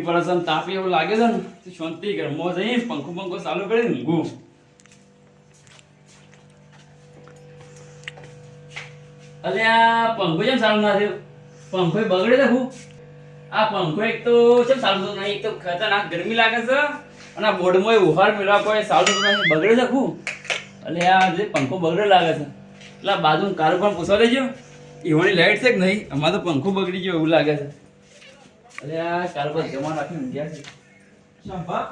ગરમી પડે છે તાપી એવું લાગે છે ને શાંતિ ઘરમાં જઈ પંખો પંખો ચાલુ કરી ઊંઘું અરે આ પંખો કેમ ચાલુ ના થયો? પંખો બગડે છે હું. આ પંખો એક તો કેમ ચાલુ થતો નહીં? એક તો ખતરનાક ગરમી લાગે છે અને આ બોર્ડમાં ઉહાર મેળવા કોઈ ચાલુ થતો નહીં. બગડે છે હું. અલે આ જે પંખો બગડે લાગે છે. એટલે બાજુ કારો પણ પૂછવા દેજો. એવાની લાઈટ છે કે નહીં? અમારે તો પંખો બગડી ગયો એવું લાગે છે. અરે આ કારો પર જમા રાખીને ઊંઘ્યા છે શંભા?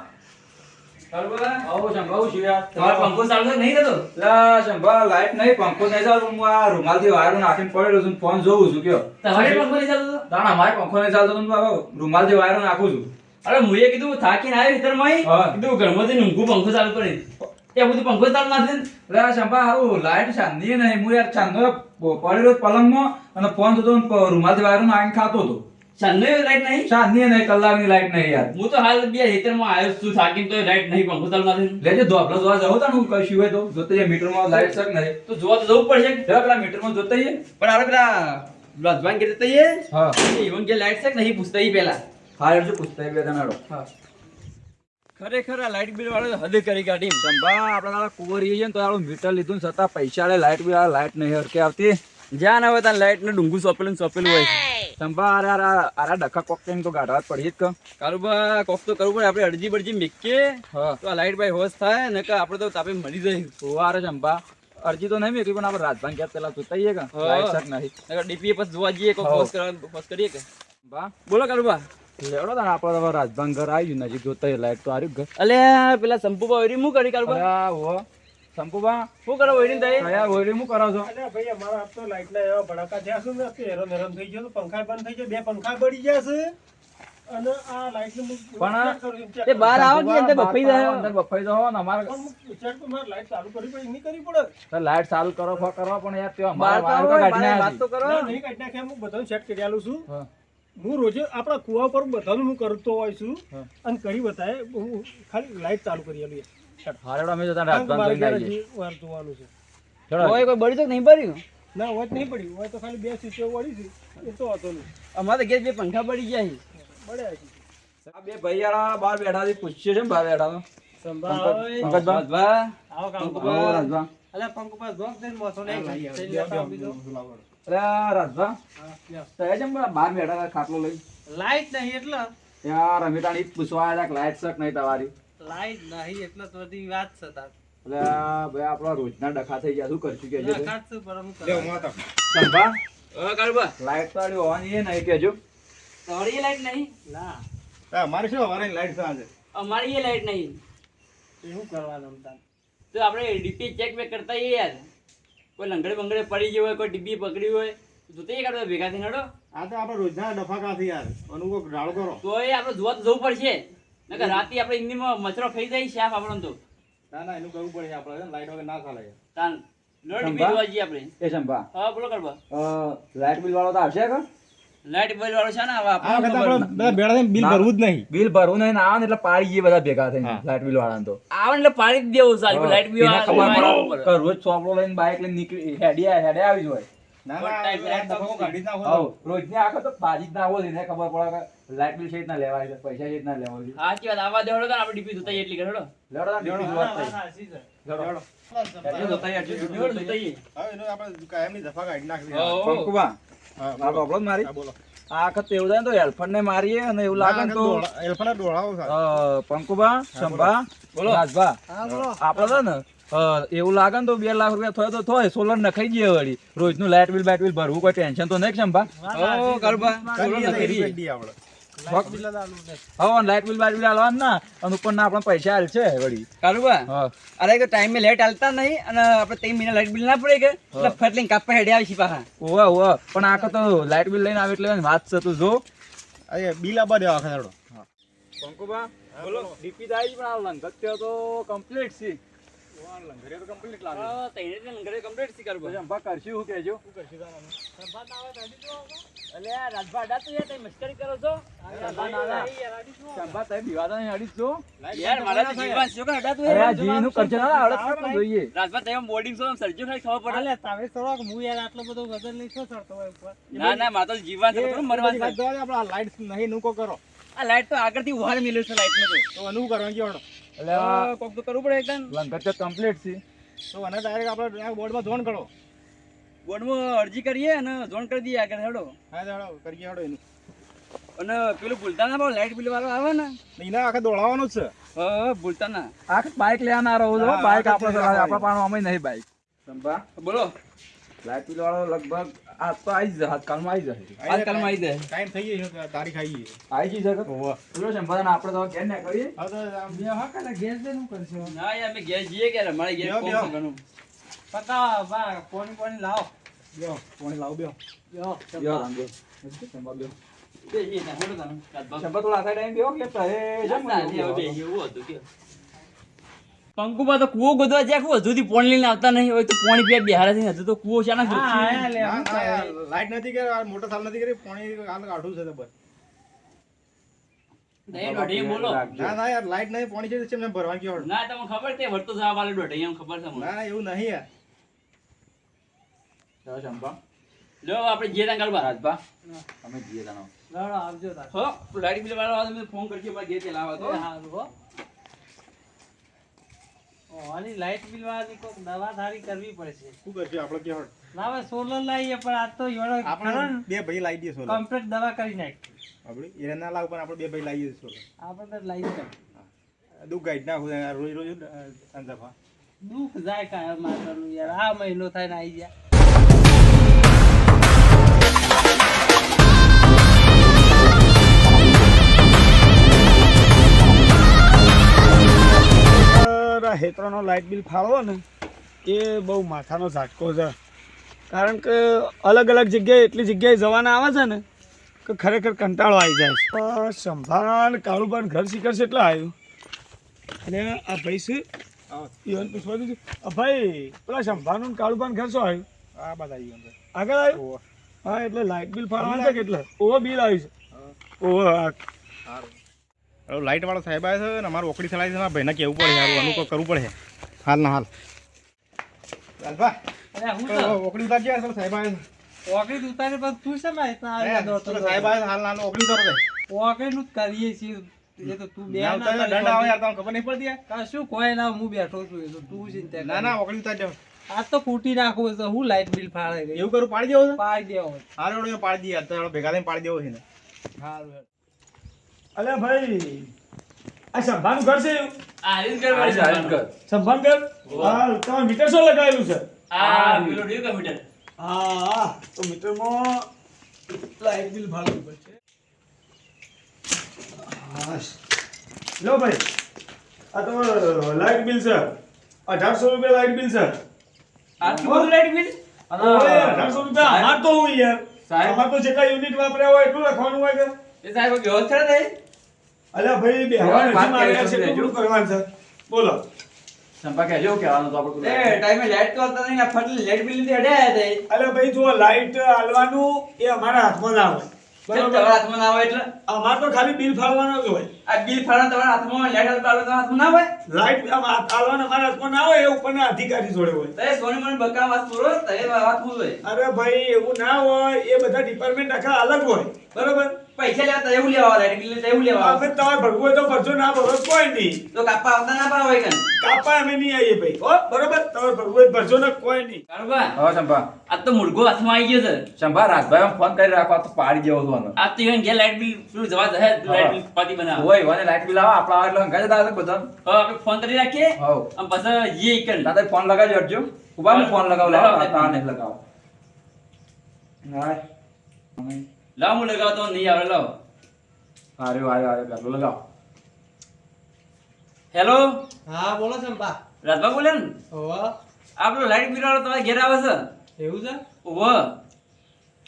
આવો શંભા હું છું યાર તમારો પંખો ચાલતો નહીં થતો લા શંભા લાઈટ નહીં પંખો નહીં ચાલતો. હું આ રૂમાલથી વાયરો નાખીને પડેલો છું ફોન જોઉં છું કયો. તમારે પંખો નહીં ચાલતો? તાણ અમારે પંખો નહીં ચાલતો તો આ રૂમાલથી વાયરો નાખું છું. અરે મુએ કીધું થાકીને આવ્યો ભીતરમાં અહીં. હા. કીધું ઘરમાંથી ઊંઘું પંખો ચાલુ કરી. એ બધું પંખો ચાલુ ના લે ને. શંભા હારું લાઈટ ચાંદની નહીં. હું યાર ચાંદો પડેલો પલંગમાં અને ફોન જોતો ને રૂમાલથી વાયરો નાખીને ખાતો હતો. ચાંદનો લાઈટ નહીં? સાંજની નહીં કલાકની લાઈટ નહીં યાર. હું તો હાલ બે હેતરમાં આવ્યો છું થાકીને તો લાઈટ નહીં પણ હોટલ ને. લેજે ધોપલો જોવા જાવ તો હું કશું હોય તો. જોતે જે મીટરમાં લાઈટ છે નહીં? તો જોવા તો જવું પડશે. પેલા મીટરમાં જોતા જઈએ. પણ આરે પેલા કે કહેતા તઈએ હા. ઈવન કે લાઈટ છે નહીં પૂછતા ઈ પેલા હા એટલે પૂછતા બે જણાડો ખરેખર આ લાઇટ બિલ વાળો હદ કરી કાઢી સંભા આપણે તારા કુંવર રહીએ ને તો આપણું મીટર લીધું ને છતાં પૈસા લે લાઇટ બિલ આ લાઈટ નહીં હરકે આવતી. જ્યાં હવે ત્યાં લાઇટ ને ડુંગું સોંપેલું સોંપેલું હોય. સંભા અરે અરે અરે ડખા કોક ટાઈમ તો ગાઢવા જ પડી જ કહો. કારુબા કોક તો કરવું પડે. આપણે અરજી બડજી મીકીએ. તો આ લાઇટ ભાઈ હોશ થાય ને કે આપણે તો તાપે મળી જાય અરે સંભા અરજી તો નહીં મેકી પણ આપણે રાજભાન ગયા પેલા જોતા કે. નહીં. ડીપીએ પછી જોવા જઈએ કોક હોશ કરવા હોશ કરીએ કે. બા. બોલો કારુબા લેવડો તાણ આપણે હવે રાજભાન ઘર આવી ગયું નજીક જોતા લાઈટ તો આવ્યું ઘર. અલે પેલા સંપુબા ઓરી હું કરી કારુબા અરે ઓ શંકુબા શું કરો ઓરી દઈ કયા ઓયડી હું કરો છો? અરે ભાઈ અમારા આપ તો લાઈટના એવા ભડાકા થયા છે ને કે હેરાન હેરાન થઈ ગયો તો પંખા બંધ થઈ ગયો બે પંખા બળી ગયા છે અને આ પણ કરું બહાર આવો કે અંદર બફાઈ જાય અંદર બફાઈ જાઓ ને અમારે પણ હું check તો મારે લાઈટ ચાલુ કરવી પડે તો લાઈટ ચાલુ કરો ફો કરો પણ યાર અમારે વાત તો કરો. નહીં કાઢી નાખે હું બધાનું સેટ કરી આલું છું. હા. રોજે આપણા કુવા પર બધાનું હું કરતો હોય છું. અને કરી બતાય હું ખાલી લાઈટ ચાલુ કરી આલી હારેડો અમે જતા વાર જોવાનું છે. ચલો. કોઈ કોઈ બળી તો નહીં પડ્યું? ના હોય નહીં પડ્યું. હોય તો ખાલી બે સીટો વળી છે. એ તો હતો નહીં. અમારે ગેસ બે પંખા પડી ગયા છે. પડ્યા છે. આ બે ભૈયાળા બહાર બેઠા છે પૂછ્યું છે ને બહાર બેઠા તો? સંભાળ. પંકજભાઈ આવો કામ કરો. રાજભા અલ્યા પંકજભાઈ જોક દઈને મોસો નહીં ખાઈ આવે. અરે રાજભા. તો જેમ બેઠા ખાટલો લઈ. લાઈટ નહીં એટલે? યાર અમે તાણી પૂછવા આવ્યા હતા લાઈટ શક નહીં તમારી? લાઈટ નહીં એટલે તો બધી વાત છે તાર. એટલે ભાઈ આપણા રોજના ડખા થઈ ગયા શું કરશું કેજો તે? ખાસ છે પણ હું કરું. સંભા ઓ કારુબા લાઈટ તો આડી હોવાની એ નહીં કેજો તમારી એ લાઈટ નહીં? ના. અમારે શું અમારે લાઈટ સાંજે અમારી એ લાઈટ નહીં. શું કરવા તાર તો આપણે ડીપી ચેક બેક કરતા યાર. કોઈ લંગડે બંગડે પડી ગયો હોય કોઈ ડીબી પકડી હોય જોતે કાઢો ભેગા થઈને હડો. આ તો આપણે રોજના ડફા કાથી યાર અનુભવ રાડો કરો. તો એ આપણે જોવા તો જવું પડશે. નકર રાતે આપણે ઇન્દીમાં મચરો ખાઈ જાય શાફ આપણને તો. ના ના એનું કરવું પડે આપણે. લાઈટ વગર ના ચાલે. તાન લોડ બી જોવા જઈએ આપણે. એ સંભા. હા બોલો કરવા લાઈટ બિલ વાળો તો આવશે કે લાઈટ બિલ વાળો છે ને હવે આ આપણને આપણે બધા ભેળા થઈને બિલ ભરવું જ નહીં બિલ ભરવું નહીં આવે ને એટલે પાડી જઈએ બધા ભેગા થઈને લાઈટ બિલ વાળા તો આવે એટલે પાડી જ દેવું સારું લાઈટ બિલ કે રોજ ચોપડો લઈને બાઇક લઈને નીકળી હેડી હેડે આવી જ હોય ના What ના type આ laptop ડફા કાઢી જ નાખો હવ રોજની આખો તો બાજી જ ના હોય એને ખબર પડે લાઈટ બિલ છે ના લેવાય છે પૈસા છે ના લેવાય છે આવા તો આપણે ડીપી જોતા એટલી કરો ડીપી જોતા જોતા હવે દફા કાઢી. પંકુબા, આ બોલો. પ્રોબ્લેમ મારી? બોલો. આ વખત એવું થાય તો હેલ્પર ને મારીએ અને એવું લાગે ને તો સાહેબ. પંકુબા સંભા બોલો. રાજભા. આપડે છે ને એવું લાગે ને તો બે લાખ રૂપિયા થયો તો થોય સોલર નખાઈ જઈએ વળી રોજનું લાઇટ બિલ બાઇટ બિલ ભરવું કોઈ ટેન્શન તો નહીં શંભા? ઓ કરવા કાઢી બોલો નાખી દઈએ આપણે. હવે લાઇટ બિલ બાઇટ બિલ આલવાનું ના અને ઉપર ના આપણે પૈસા હાલ છે વળી. કારુબા અરે કે ટાઈમે લેટ આલતા નહીં અને આપણે ત્રણ મહિના લાઇટ બિલ ના પડે કે? એટલે ફટ લઈને કાપવા હેડે આવી છીએ પાછા. ઓવા ઓવા પણ આ તો લાઇટ બિલ લઈને આવે એટલે વાત છે તું જો. અરે બિલ આપવા દેવા પંકુબા બોલો. ડીપી તો પણ આ લંગત્ય તો કમ્પ્લીટ છે. લંગરિયા તો complete લાગે. હા, તઈને લંગરે કરો કરે ના પડે અલે તમે હું યાર આટલો બધો વજન નહીં છો ચડતો હોય ના ના મારે તો જીવન છે આપણે આ લાઈટ નહીં નૂકો કરો આ લાઈટ તો આગળથી ઉહાર મેલ્યો છે લાઈટ નો તો કયો હેડો? એટલે કોક તો કરવું પડે એકદમ. લંગર તો કમ્પ્લીટ છે. તો આને ડાયરેક્ટ આપણે બોર્ડમાં જોન કરો. બોર્ડમાં અરજી કરીએ અને જોઈન કરી દઈએ આગળ હેડો. હા હેડો કરીએ હેડો એનું. અને પેલું ભૂલતા ના લાઈટ બિલ વાળો આવે ને? એના આખા દોડાવવાનું છે. હા ભૂલતા ના આ બાઇક લેવાના રહો છો બાઇક આપણે આપણા પાણો અમે નહીં બાઇક સંભા બોલો. લાઈટ બિલ વાળો લગભગ આ તો આવી જશે આજકાલમાં આવી જશે. આજકાલમાં આવી જાય. ટાઈમ થઈ ગયો તારીખ આવી ગઈ આવી ગઈ છે ઓહો. પેલો સંભા ને આપણે તો ઘેર ના કરીએ. તો બે હા કાલે ગેસ દે નું કરશે? ના યાર અમે ગેસ જઈએ કે અમારે ગેસ. છે ઘણું પતાવો બા પાણી પાણી લાવો. બેહો, પાણી લાવો બેહો. યો યો રામ બેહો. સંભા. બે જઈએ ના હેડો તને સંભા થોડા સાઈડ ટાઈમ બેહો કે એ જમ ના, એવું હતું કે. પંકુમાં તો કુવો ગોદવા જ્યાં કુવો હજુ પોણ લઈને આવતા નહીં. હોય તો પોણી પીવા બિહાર છે હજુ તો કુવો કહે? લાઈટ નથી કે મોટો મોટર નથી કરી પોણી હાલ કાઢું છે તો છે છે ફોન કરજો મારે ઘેર તો. એ હારું હો ઓ, આની લાઈટ બિલ વાળાની કોક દવા ધારી કરવી પડશે. શું કરશે આપણે કે? ના હવે સોલર લાવીએ પણ આ તો યોડો આપણે બે ભાઈ લાવી દઈએ સોલર કમ્પ્લીટ દવા કરી નાખ આપણે એને ના લાવ પણ આપણે બે ભાઈ લાવી દઈએ સોલર આપણે તો લાવી દે દુઃખ ગાઈડ નાખું હોય રોજ રોજ અંધાફા દુઃખ જાય કાંઈ માતાનું યાર. આ મહિનો થાય ને આવી ગયા. હેતરાનો લાઇટ બિલ ફાળવો ને એ બહુ માથાનો ઝાટકો છે. કારણ કે અલગ અલગ જગ્યાએ એટલી જગ્યાએ જવાના આવે છે ને કે ખરેખર કંટાળો આવી જાય છે. સંભાળ કાળુબાન ઘર શીખરશે એટલે આવ્યું. અને આ ભાઈ છે ઈવન પૂછવા દીધું ભાઈ પેલા સંભાળનું કાળુબાન ઘર શું આવ્યું? આ બધા આવી આગળ આવ્યું? હા એટલે લાઇટ બિલ ફાળવાનું છે કેટલા ઓવો બિલ આવ્યું છે. ઓવો આ. હવે લાઈટ વાળો સાહેબ આવ્યા છે ને અમારું ઓકડી ચલાવી છે ભાઈને કેવું પડે યાર આનું કોઈ કરવું પડે. હાલ ના હાલ. ઓકડી સાહેબ છે. ઉતારી પણ તું શેમાં સાહેબ હાલ ઓકડી ઉતારો. નું જ કરીએ છીએ. એ તો તું બે ઉતારે દંડ આવે યાર તમને ખબર નહીં પડતી યાર? શું કોઈ ના હું બેઠો છું એ તો તું ચિંતા ના ના ઓકડી ઉતારજો. આ તો ફૂટી નાખવું છે હું લાઈટ બિલ ફાળે? એવું કરું પાડી દેવો પાડી દેવો હાલ એવડો પાડી દઈએ યાર, તો ભેગા થઈને પાડી દેવો છે ને. સારું અલ્યા ભાઈ આ સંભાનું ઘર છે? આરિન ઘર ભાઈ આરિન કર. સંભાન ઘર? હા તમારે મીટર શું લગાવેલું છે? આ પેલો ડીયો કા હા હા તો મીટરમાં લાઈટ બિલ ભાડું પડશે લો ભાઈ આ તો લાઈટ બિલ છે. અઢારસો રૂપિયા લાઈટ બિલ છે. આટલું બધું લાઈટ બિલ? અઢારસો રૂપિયા અમાર તો હું યાર. સાહેબ. અમાર તો જેટલા યુનિટ વાપર્યા હોય એટલું લખવાનું હોય કે? એ સાહેબ અલ્યા ભાઈ બેહવાનું મારે કરવાનું છે? બોલો. સંભા કહેજો કહેવાનું તો આપણે એ ટાઈમે લાઈટ તો હતા નહીં ફટલી લાઈટ બિલ નથી હટાયા તે અલ્યા ભાઈ જો લાઇટ આલવાનું એ અમારા હાથમાં ના હોય. કેમ તમારા હાથમાં ના હોય એટલે? અમાર તો ખાલી બિલ ફાળવાનું જ હોય. આ બિલ ફાળવા તમારા હાથમાં લાઈટ તમારા હાથમાં ના હોય? લાઈટ આલવાનું અમારા હાથમાં ના હોય એ ઉપરના અધિકારી જોડે હોય. તો એ સોની મને બકા વાત પૂરો તો એ વાત હોય. અરે ભાઈ એવું ના હોય એ બધા ડિપાર્ટમેન્ટ આખા અલગ હોય. બરોબર? પૈસા લેવા તો એવું લેવા લાઈટ બિલ તો એવું લેવા આપણે તમે ભરવું તો ભરજો ના ભરો કોઈ નહીં. તો કાપા આવતા ના પાવ હોય કાપા અમે નહીં આવીએ ભાઈ. ઓ બરોબર? તમારે ભરવું ભરજો ને કોઈ નહીં. કારુબા હા સંભા આ તો મુર્ગો હાથમાં આવી ગયો છે. સંભા રાજભાઈ ફોન કરી રાખો આ તો પાડી જેવો હતો આ તો ઘેર લાઈટ બિલ શું જવા દે લાઈટ બિલ પાટી બનાવ હોય વાને લાઈટ બિલ આવે આપણા એટલે હંગા જતા હશે બધા. હવે આપણે ફોન કરી રાખીએ. હા આમ પછી જઈએ ઈકન. તાતે ફોન લગાવજો હટજો ઊભા ફોન લગાવ લાવ. લગાવ. તાર નહીં લગાવ. હાય. લાવ હું લગાવતો નહીં આવે લાવ. આર્યો આર્યો આર્યો પેલો લગાવ. હેલો હા બોલો ચંપા. રાજભા બોલે ને? ઓહો. આપણો લાઈટ બિલ વાળો તમારે ઘેર આવે છે? એવું છે? ઓહો.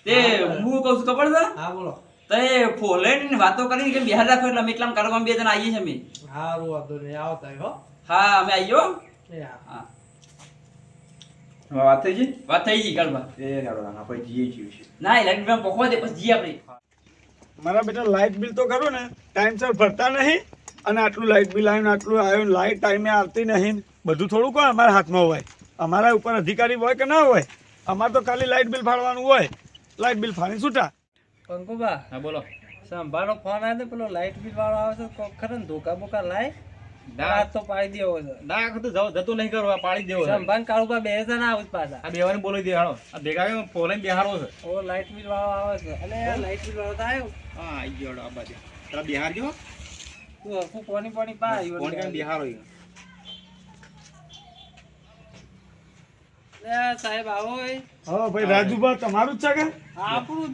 તે હું કહું છું ખબર છે? હા બોલો. તે ફોલેન વાતો કરીને કેમ બિહાર રાખો એટલે અમે એટલા કાઢવામાં બે જણા આવીએ છીએ અમે. સારું વાંધો નહીં. આવતા હો. હા અમે આવ્યો હા. હા. વાત થઈ ગઈ? વાત થઈ ગઈ કાઢવા એ હેડો ના આપણે જીએ છીએ છે ના એ લાઈટ બિલ પકવા દે પછી જઈએ આપણે. મારા બેટા લાઇટ બિલ તો કરો ને ટાઈમસર ભરતા નહીં અને આટલું લાઇટ બિલ આવ્યું આટલું આવ્યું લાઈટ લાઇટ ટાઈમે આવતી નહીં. બધું થોડું કોણ અમારા હાથમાં હોય? અમારા ઉપર અધિકારી હોય કે ના હોય? અમારે તો ખાલી લાઇટ બિલ ફાળવાનું હોય. લાઇટ બિલ ફાળી છૂટા. પંકુબા હા બોલો. સંભાળો ફોન આવે પેલો લાઇટ બિલ વાળો આવે છે કોક ખરે ને ધોકા બોકા લાય. રાત તો પાડી દેવો છે. ના તો જવ જતું નહીં કરવા પાડી દેવો છે. સંભાળ કાળું બે જણા આવે પાછા. આ બેવાને બોલાવી દે હાલો. આ ભેગા કેમ પોલાઈને બેહારો છે. ઓ લાઇટ બિલ વાળો આવે છે. અને લાઇટ બિલ વાળો આવ્યો. હા આઈ ગયો આ બાજુ. પેલા બિહાર ગયો તું હરખું પાણી પાણી પા આવ્યો ફોન કરીને બિહારો ઈ. સાહેબ આવો હા ભાઈ રાજુભા તમારું જ છે કે? આપણું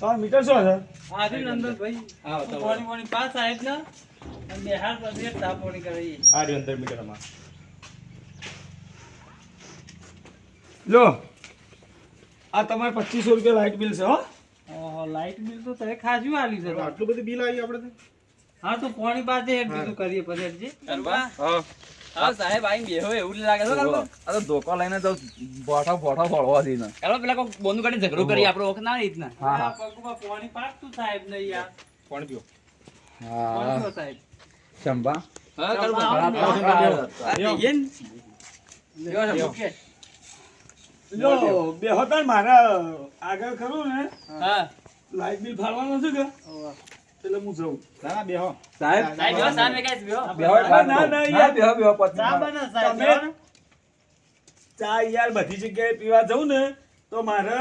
તમારું મીટર શું છે આદિ નંદન ભાઈ પા સાહેબ ને. કરી આ અંદર મીટર લો. આ તમારે પચીસો રૂપિયા લાઇટ બિલ છે હો. લાઇટ બિલ તો તે ખાસું આલ્યું છે. આટલું બધું બિલ આવ્યું આપણે હા તો પોણી પાસે હેડ બીજું કરીએ પછી હા. હા સાહેબ આઈ બેહો એવું લાગે છે? આ તો ધોકો લઈને તો બોઠો બોઠો ફળવા દઈને કાલબા પેલા કોક બોનું કાઢીને ઝઘડો કરી આપણો વખત ના રીતના. હા. પગમાં પાણી પાકતું સાહેબ નહીં યાર. પાણી પીઓ. સાહેબ હા કાલબા. લો બે હોતા મારે આગળ ખરું ને. લાઈટ બિલ ફાળવાનું છે કે? એટલે હું જઉં. ના ના બેહો સાહેબ બેહો, ના, ના, યાર. બેહો, બેહો, પછી. ચા યાર બધી જગ્યાએ પીવા જઉં ને તો મારે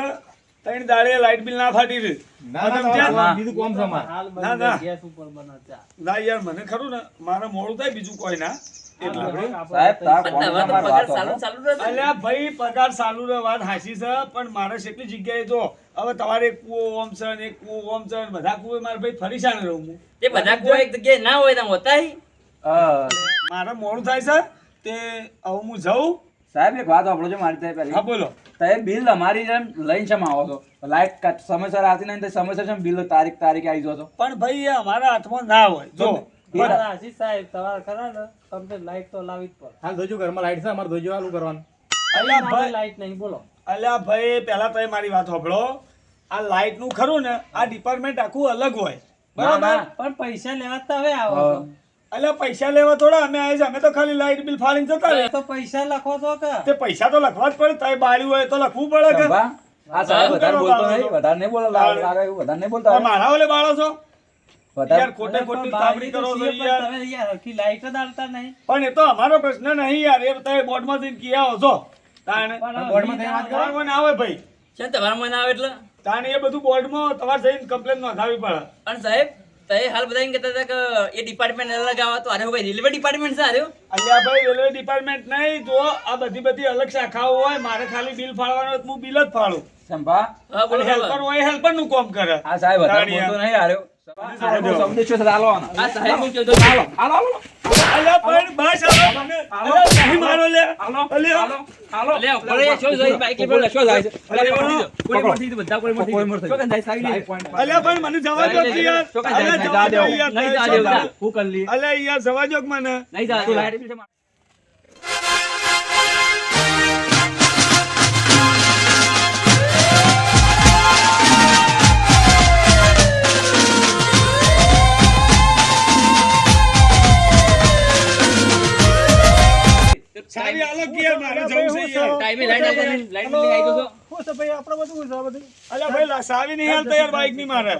ત્રણ દાડે લાઇટ બિલ ના ફાટી રહે. બીજું કોમ છે અમારે ના, ના. ગેસ ઉપર બનાતા ના યાર મને ખરું ને મારે મોડું થાય બીજું કોઈ ના એટલે સાહેબ તાર આ ફોન તમારો તમારે પગાર વાત ચાલુ હતો. ચાલુ રહે છે? અલ્યા ભાઈ પગાર ચાલુ રે વાત હાચી છે પણ મારે કેટલી જગ્યાએ જો હવે તમારે એક ઓમ છે ને એક કૂવો ઓમ છે ને બધા કૂવે મારે ભાઈ ફરી શાણે રહું બધા કોઈ એક જગ્યાએ ના હોય ત્યાં હોતા ય. મોડું થાય છે તે હવે હું જાઉં સાહેબ એક વાત આપણો જો મારી થાય હા પહેલી બોલો તમે બિલ અમારી જેમ લઈને છે આવો છો? લાઈટ કટ- સમયસર આવતી નહીં તો સમયસર છે બિલ તારીખ તારીખ આવી જતો પણ ભાઈ એ અમારા હાથમાં ના હોય. જો. આશીષ સાહેબ તમારે ખરા ને? તમને લાઈટ તો લાવી જ પડે. હાલ જોજો ઘરમાં લાઈટ છે અમારે જોજો હાલું કરવાનું. અલ્યા ભાઈ લાઈટ નહીં બોલો. અલ્યા ભાઈ પહેલા તો મારી વાત સાંભળો આ લાઇટનું ખરું ને આ ડિપાર્ટમેન્ટ આખું અલગ હોય. બરાબર? પણ પૈસા લેવા તો હવે આવો હા. અલ્યા પૈસા લેવા થોડા અમે આવી અમે તો ખાલી લાઇટ બિલ ફાડીને જતા રહે તો પૈસા લખો છો કે? તે પૈસા તો લખવા જ પડે. તારે બાળ્યું હોય તો લખવું પડે કે? આ સાહેબ વધારે બોલતો નહીં વધારે નહીં બોલો લાગે લાગે એવું વધારે નહીં બોલતા મારા ઓલે બાળો છો? યાર ખોટે પણ ખોટી બાવડી કરો છો યાર. તમે યાર હરખી લાઈટ જ આલતા નહીં. પણ એ તો અમારો પ્રશ્ન નહીં યાર એ તમે બોર્ડમાં જઈને કી હો છો તાણે બોર્ડમાં અમે વાત તમારે મને આવે ભાઈ. છે તમારા મને આવે એટલે? તાણે એ બધું બોર્ડમાં તમારે જઈને કમ્પ્લેન નોંધાવી પડે. અને સાહેબ તઈ હાલ બધા એમ કહેતા હતા કે એ ડિપાર્ટમેન્ટ અલગ આવે તો અરે ભાઈ રેલવે ડિપાર્ટમેન્ટ છે અરે અલ્યા ભાઈ રેલવે ડિપાર્ટમેન્ટ નહીં જો આ બધી બધી અલગ શાખાઓ હોય મારે ખાલી બિલ ફાળવાનું હોય તો હું બિલ જ ફાળું. ચંપા હા બોલો હેલ્પર હોય હેલ્પરનું કામ કરે. આ સાહેબ બોલતો નહીં આને. આ સાહેબ હું કહેતો હાલો હાલો હાલો. અલ્યા પણ બસ હવે મને અલ્યા નહીં મારો લે. અલ્યા. હાલો. લે ઉપર શું જાય બાઈક પર શું જાય. છે કોઈ મરથી બધા કોઈ મરથી કોઈ મરથી. શું જાય સાવી લે Live point પર. અલ્યા પણ મને જવા દો યાર. શું જાય? જા દો નહીં જા શું દેવું, જા. કરું? હું કરી લઈએ અલ્યા યાર જવા દો મને. નહીં જા તું લાઈટ બધું અલ્યા ભાઈ સાવી નહીં હાલતા યાર બાઈકની મારે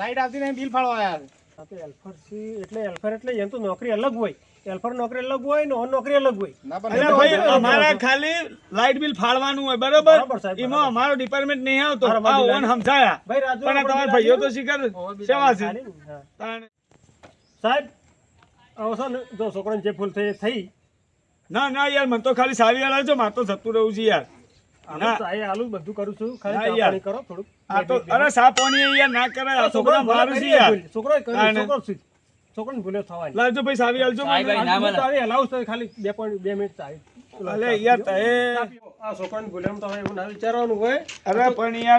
લાઈટ આવતી નહીં બિલ ફાળવા આયા છે. તો એલ્ફર સી એટલે એલ્ફર એટલે એમ તો નોકરી અલગ હોય એલ્ફર નોકરી અલગ હોય ને નોકરી અલગ હોય અલ્યા ભાઈ અમારા ખાલી લાઈટ બિલ ફાળવાનું હોય બરોબર બરાબર સાહેબ, એમાં. અમારો ડિપાર્ટમેન્ટ નહીં આવતો આ ઓન સમજાયા ભાઈ રાજુ પણ તમારા ભાઈઓ તો આપ્યું? શીખર સેવા છે આપ્યું. સાહેબ આવો છો જો છોકરાને જે ભૂલ થઈ થઈ ના ના યાર મને તો ખાલી સારી હાલે છે મારે તો જતું રહું છે યાર આલુ ના. તો આ આલુ બધું કરું છું મારું. તો આવી હલાવું છું યાર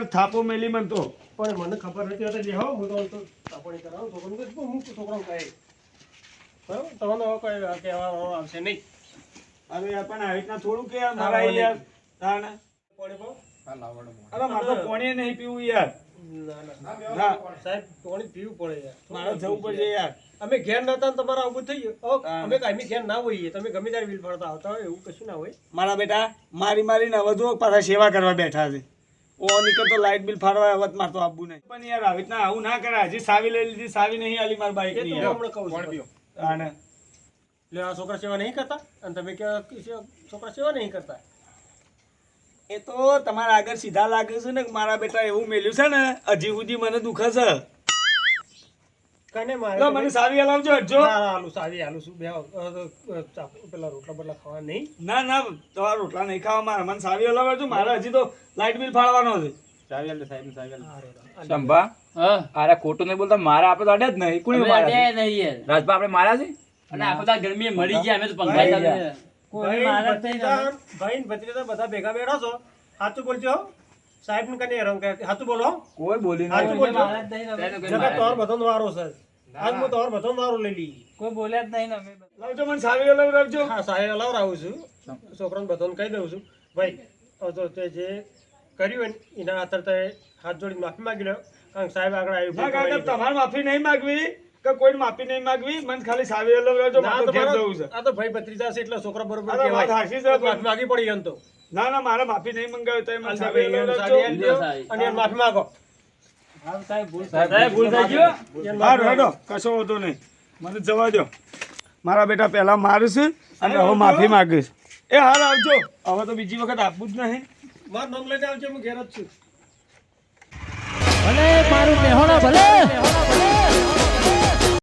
થાપો મેલી મન તો. પણ મને ખબર નથી હું તો કરાવું છોકરો હું છોકરાને કહે? તમને હવે કોઈ કહેવા આવશે નહીં. અરે પણ આવી રીતના થોડું કે મારા યાર. તાણે. પાણી પાઉં? હા, લાવવાનો મોડો. અરે મારે તો પાણી નહીં પીવું યાર. ના ના. ના સાહેબ પાણી પીવું પડે યાર. મારે જવું પડશે યાર. અમે ઘેર નતા તમારે આવું થઈ ગયું. અમે કાંઈ ઘેર ના હોઈએ. તમે ગમે ત્યારે બિલ ભરતા આવતા હોય એવું કશું ના હોય. મારા બેટા મારી મારીને હવે વધુ પાછા સેવા કરવા બેઠા છે. ઓ લાઈટ લાઇટ બિલ ફાળવા આવત માર તો આપવું નહીં. પણ યાર આવી રીતના આવું ના કરાય. હજી સાવી લઈ લીધી સાવી નહીં આલી મારી બાઈક એ ની હમણાં કહું છું. આને. એટલે આ છોકરા સેવા નહીં કરતા? અને તમે કે છોકરા સેવા નહીં કરતા? એ તો તમારા આગળ સીધા લાગે છે ને મારા બેટા એવું મેલ્યું છે ને હજી સુધી મને દુખે છે. કને મારે મને સાવી હલાવજો બે પેલા રોટલા બટલા ખાવા નહીં? ના ના તમારા રોટલા નહીં ખાવા મારા. મને સાવી હલાવજો મારે હજી તો લાઇટ બિલ ફાળવાનો છે. ચાવી આલ સાહેબ ચાવી આલ દે. હા, રે, રે. સંભા અરે ખોટું નહીં બોલતા. મારા આપણે તો અડે જ નહીં. રાજભા આપણે માર્યા છે? અને આખો દાડો ગરમીએ મરી ગયા અમે તો પંખા ચાલુ છે. ભાઈ ભાઈ ને ભત્રીજા બધા ભેગા બેઠા છો. સાચું બોલજો. સાહેબ ને કને હેરાન સાચું બોલો. કોઈ બોલી સાચું બોલજો. જગત તોર બધાનો વારો છે. આજ હું તોર બધાનો વારો લઈ લઈ. લાવજો મને સાવી હલાવજો હા સાહેબ હલાવરાવું છું. છોકરાને બધાને કહી દઉં છું. ભાઈ તો તે જે કર્યું એના આતર તે હાથ જોડી માફી માંગી લો. કારણ સાહેબ આગળ આવ્યું. તમારે માફી નહીં માંગવી. કે કોઈ માફી નહીં માંગવી મને ખાલી સાવી હલાવજો ના, મારે તો તો ઘેર જવું છે. આ તો ભાઈ ભત્રીજા છે એટલે છોકરા બરોબર વાત કહેવાય. છે, માફી પડી એમ તો. ના ના મારે માફી નહીં મંગાવી તો મને સાવી. અને માફી માંગો. સાહેબ ભૂલ થઈ ગયો હા. હેડો કશો હોતો નહીં. મને જવા દો મારા બેટા પહેલા મારશે અને હવે માફી માંગીશ. એ હાલ આવજો. હવે તો બીજી વખત આપવું જ નહીં. મારું નામ લઈને આવજો હું ઘેર જ છું. ભલે મારું મેહોણા ભલે.